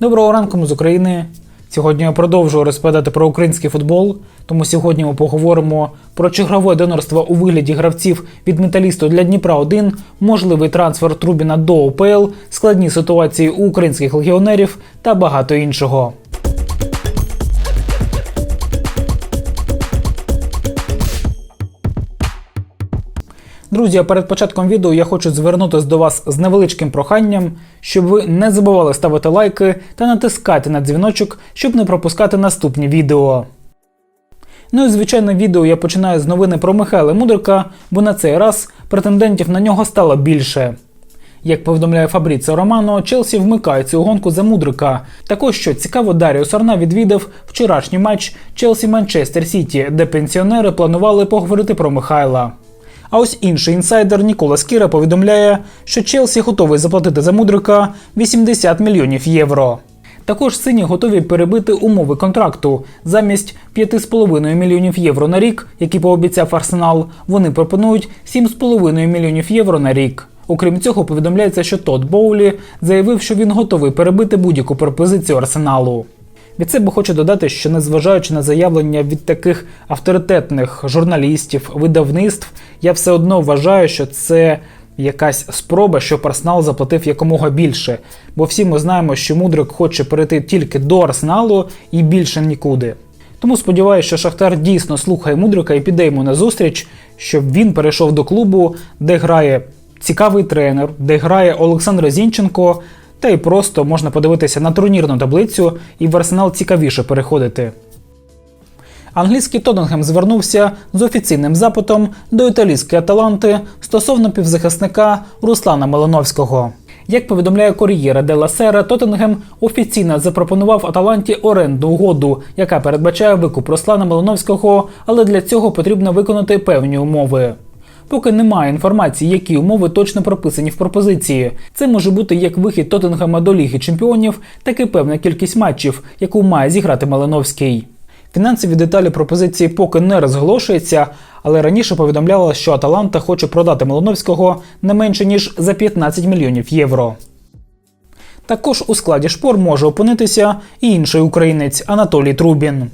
Доброго ранку ми з України. Сьогодні я продовжую розповідати про український футбол. Тому сьогодні ми поговоримо про чигрове донорство у вигляді гравців від металісту для Дніпра 1 можливий трансфер Трубіна до ОПЛ, складні ситуації у українських легіонерів та багато іншого. Друзі, перед початком відео я хочу звернутися до вас з невеличким проханням, щоб ви не забували ставити лайки та натискати на дзвіночок, щоб не пропускати наступні відео. Ну і звичайно, відео я починаю з новини про Михайла Мудрика, бо на цей раз претендентів на нього стало більше. Як повідомляє Фабріцо Романо, Челсі вмикається у гонку за Мудрика. Також що цікаво, Даріо Сарна відвідав вчорашній матч Челсі Манчестер Сіті, де пенсіонери планували поговорити про Михайла. А ось інший інсайдер Нікола Скіра повідомляє, що Челсі готовий заплатити за Мудрика 80 мільйонів євро. Також сині готові перебити умови контракту. Замість 5,5 мільйонів євро на рік, які пообіцяв Арсенал, вони пропонують 7,5 мільйонів євро на рік. Окрім цього, повідомляється, що Тодд Боулі заявив, що він готовий перебити будь-яку пропозицію Арсеналу. Від себе хочу додати, що незважаючи на заявлення від таких авторитетних журналістів, видавництв, я все одно вважаю, що це якась спроба, щоб Арсенал заплатив якомога більше. Бо всі ми знаємо, що Мудрик хоче перейти тільки до Арсеналу і більше нікуди. Тому сподіваюся, що Шахтар дійсно слухає Мудрика і піде йому на зустріч, щоб він перейшов до клубу, де грає цікавий тренер, де грає Олександр Зінченко, та й просто можна подивитися на турнірну таблицю і в арсенал цікавіше переходити. Англійський Тоттенгем звернувся з офіційним запитом до італійської Аталанти стосовно півзахисника Руслана Малиновського. Як повідомляє Кор'єра де Сера, Тоттенгем офіційно запропонував Аталанті орендну угоду, яка передбачає викуп Руслана Малиновського, але для цього потрібно виконати певні умови. Поки немає інформації, які умови точно прописані в пропозиції. Це може бути як вихід Тоттенгема до Ліги Чемпіонів, так і певна кількість матчів, яку має зіграти Малиновський. Фінансові деталі пропозиції поки не розголошуються, але раніше повідомляло, що Аталанта хоче продати Малиновського не менше ніж за 15 мільйонів євро. Також у складі шпор може опинитися і інший українець Анатолій Трубін.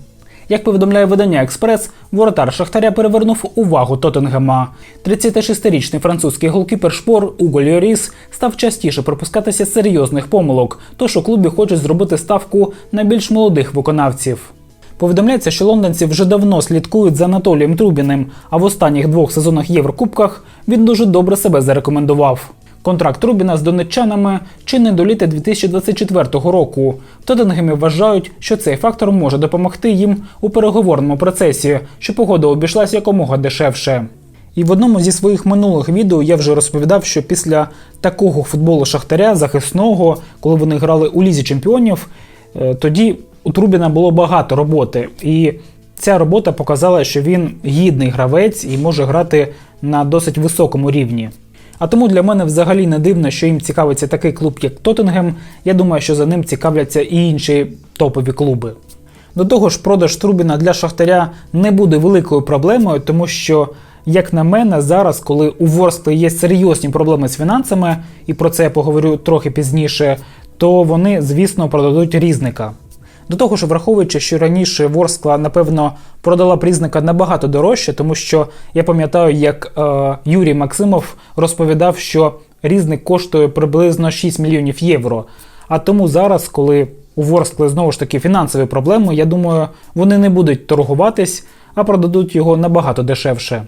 Як повідомляє видання Експрес, воротар Шахтаря перевернув увагу Тоттенгема. 36-річний французький голкіпер шпор Уго Льоріс став частіше пропускатися серйозних помилок, тож у клубі хочуть зробити ставку на більш молодих виконавців. Повідомляється, що лондонці вже давно слідкують за Анатолієм Трубіним, а в останніх двох сезонах Єврокубках він дуже добре себе зарекомендував. Контракт Трубіна з донеччанами чинний до літа 2024 року. В Тоттенгемі вважають, що цей фактор може допомогти їм у переговорному процесі, щоб погода обійшлась якомога дешевше. І в одному зі своїх минулих відео я вже розповідав, що після такого футболу Шахтаря захисного, коли вони грали у лізі чемпіонів, е, тоді у Трубіна було багато роботи. І ця робота показала, що він гідний гравець і може грати на досить високому рівні. А тому для мене взагалі не дивно, що їм цікавиться такий клуб, як Тоттенгем. Я думаю, що за ним цікавляться і інші топові клуби. До того ж, продаж Трубіна для Шахтаря не буде великою проблемою, тому що, як на мене, зараз, коли у Ворскли є серйозні проблеми з фінансами, і про це я поговорю трохи пізніше, то вони, звісно, продадуть різника. До того ж, враховуючи, що раніше Ворскла, напевно, продала прізника набагато дорожче, тому що я пам'ятаю, як е, Юрій Максимов розповідав, що різник коштує приблизно 6 мільйонів євро. А тому зараз, коли у Ворскли знову ж таки фінансові проблеми, я думаю, вони не будуть торгуватись, а продадуть його набагато дешевше.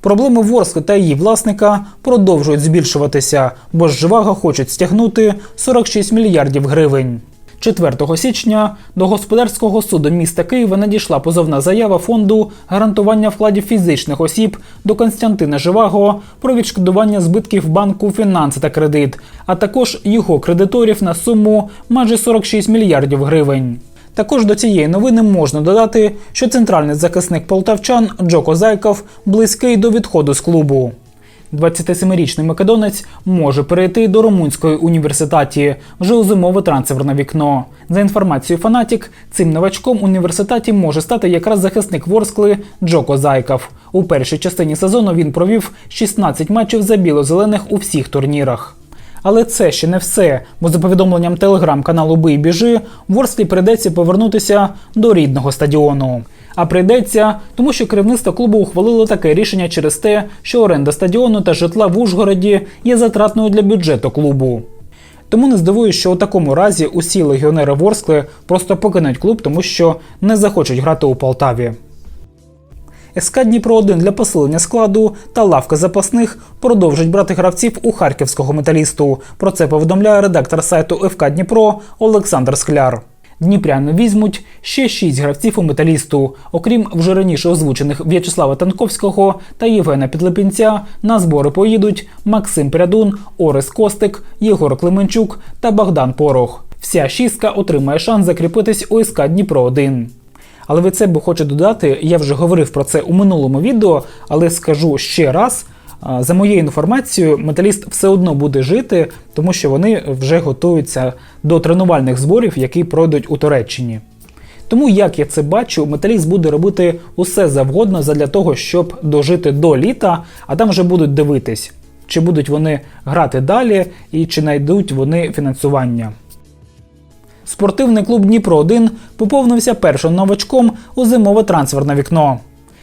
Проблеми Ворскли та її власника продовжують збільшуватися, бо ж Живаго хочуть стягнути 46 мільярдів гривень. 4 січня до господарського суду міста Києва надійшла позовна заява фонду гарантування вкладів фізичних осіб до Константина Живаго про відшкодування збитків банку фінанси та кредит, а також його кредиторів на суму майже 46 мільярдів гривень. Також до цієї новини можна додати, що центральний захисник полтавчан Джоко Зайков близький до відходу з клубу. 27-річний македонець може перейти до румунської університеті вже у зимове трансферне вікно. За інформацією Фанатік, цим новачком університеті може стати якраз захисник Ворскли Джоко Зайков. У першій частині сезону він провів 16 матчів за біло-зелених у всіх турнірах. Але це ще не все, бо за повідомленням телеграм-каналу Бий біжи Ворсклі прийдеться повернутися до рідного стадіону. А прийдеться, тому що керівництво клубу ухвалило таке рішення через те, що оренда стадіону та житла в Ужгороді є затратною для бюджету клубу. Тому не здивуюсь, що у такому разі усі легіонери Ворскли просто покинуть клуб, тому що не захочуть грати у Полтаві. СК Дніпро 1 для посилення складу та лавка запасних продовжить брати гравців у харківського металісту. Про це повідомляє редактор сайту ФК Дніпро Олександр Скляр. Дніпряни візьмуть ще шість гравців у металісту. Окрім вже раніше озвучених В'ячеслава Танковського та Євгена Підлепінця, на збори поїдуть Максим Прядун, Орес Костик, Єгор Клименчук та Богдан Порох. Вся шістка отримає шанс закріпитись у СК Дніпро 1 але від себе хочу додати, я вже говорив про це у минулому відео, але скажу ще раз. За моєю інформацією, металіст все одно буде жити, тому що вони вже готуються до тренувальних зборів, які пройдуть у Туреччині. Тому, як я це бачу, металіст буде робити усе завгодно задля того, щоб дожити до літа, а там вже будуть дивитись, чи будуть вони грати далі і чи знайдуть вони фінансування. Спортивний клуб Дніпро 1 поповнився першим новачком у зимове трансферне вікно.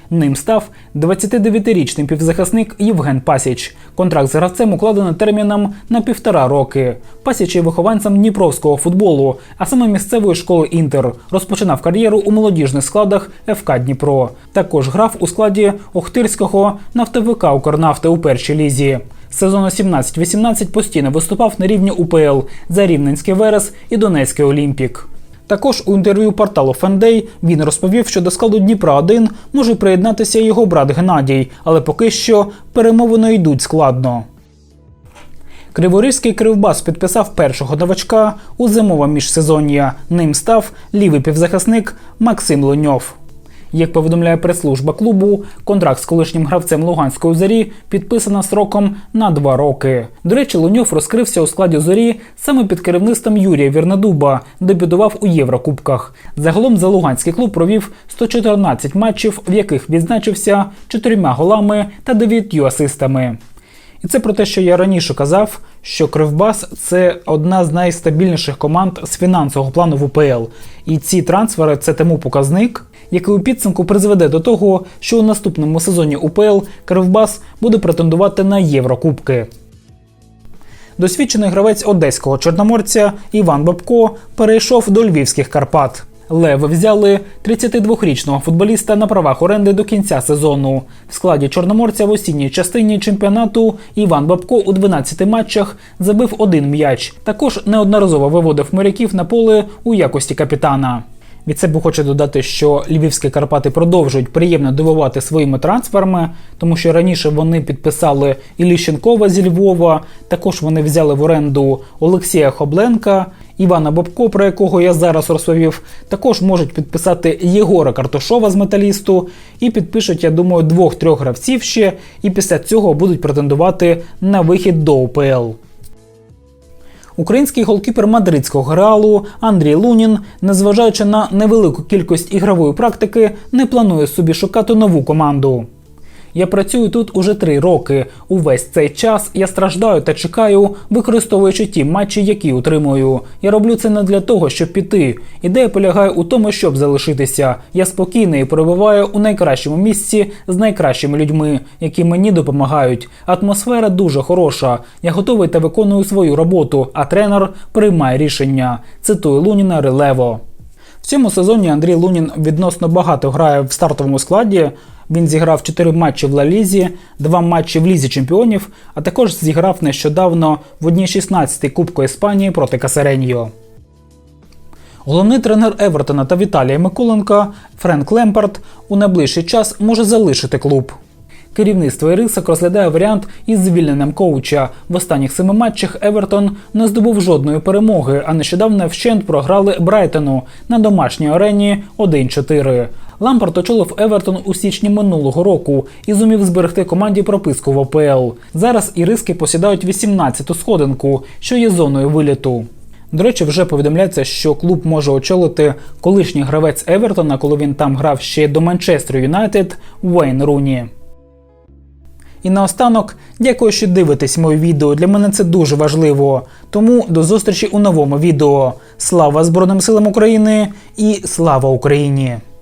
Ним став 29-річний півзахисник Євген Пасіч. Контракт з гравцем укладено терміном на півтора роки. Пасіч є вихованцем дніпровського футболу, а саме місцевої школи Інтер. Розпочинав кар'єру у молодіжних складах ФК Дніпро. Також грав у складі Охтирського нафтовика Укрнафти у першій лізі. Сезону 17-18 постійно виступав на рівні УПЛ за Рівненський Верес і Донецький Олімпік. Також у інтерв'ю порталу Фендей він розповів, що до складу Дніпра 1 може приєднатися його брат Геннадій, але поки що перемовини йдуть складно. Криворізький кривбас підписав першого новачка у зимове міжсезоння. Ним став лівий півзахисник Максим Луньов. Як повідомляє прес-служба клубу, контракт з колишнім гравцем Луганської зорі підписано сроком на два роки. До речі, Луньов розкрився у складі зорі саме під керівництвом Юрія Вірнадуба, дебютував у Єврокубках. Загалом за Луганський клуб провів 114 матчів, в яких відзначився чотирма голами та дев'ятью асистами. І це про те, що я раніше казав, що Кривбас це одна з найстабільніших команд з фінансового плану в УПЛ. І ці трансфери це тому показник, який у підсумку призведе до того, що у наступному сезоні УПЛ Кривбас буде претендувати на Єврокубки. Досвідчений гравець одеського чорноморця Іван Бабко перейшов до львівських Карпат. Леви взяли 32-річного футболіста на правах оренди до кінця сезону. В складі чорноморця в осінній частині чемпіонату Іван Бабко у 12 матчах забив один м'яч. Також неодноразово виводив моряків на поле у якості капітана. Від себе хочу додати, що львівські Карпати продовжують приємно дивувати своїми трансферами, тому що раніше вони підписали Іліщенкова зі Львова. Також вони взяли в оренду Олексія Хобленка, Івана Бобко, про якого я зараз розповів. Також можуть підписати Єгора Картошова з металісту і підпишуть, я думаю, двох-трьох гравців ще, і після цього будуть претендувати на вихід до УПЛ. Український голкіпер мадридського реалу Андрій Лунін, незважаючи на невелику кількість ігрової практики, не планує собі шукати нову команду. Я працюю тут уже три роки. Увесь цей час я страждаю та чекаю, використовуючи ті матчі, які утримую. Я роблю це не для того, щоб піти. Ідея полягає у тому, щоб залишитися. Я спокійний і перебуваю у найкращому місці з найкращими людьми, які мені допомагають. Атмосфера дуже хороша. Я готовий та виконую свою роботу, а тренер приймає рішення. Цитую Луніна Релево. В цьому сезоні Андрій Лунін відносно багато грає в стартовому складі. Він зіграв 4 матчі в Ла Лізі, 2 матчі в Лізі Чемпіонів, а також зіграв нещодавно в одній 16 Кубку Іспанії проти Касареньо. Головний тренер Евертона та Віталія Миколенка Френк Лемпард у найближчий час може залишити клуб. Керівництво Ірисок розглядає варіант із звільненням коуча. В останніх семи матчах Евертон не здобув жодної перемоги, а нещодавно вщент програли Брайтону на домашній арені 1-4. Лампард очолив Евертон у січні минулого року і зумів зберегти команді прописку в ОПЛ. Зараз іриски посідають 18-ту сходинку, що є зоною виліту. До речі, вже повідомляється, що клуб може очолити колишній гравець Евертона, коли він там грав ще до Манчестер Юнайтед Уейн Руні. І наостанок, дякую, що дивитесь моє відео. Для мене це дуже важливо. Тому до зустрічі у новому відео. Слава Збройним силам України і слава Україні!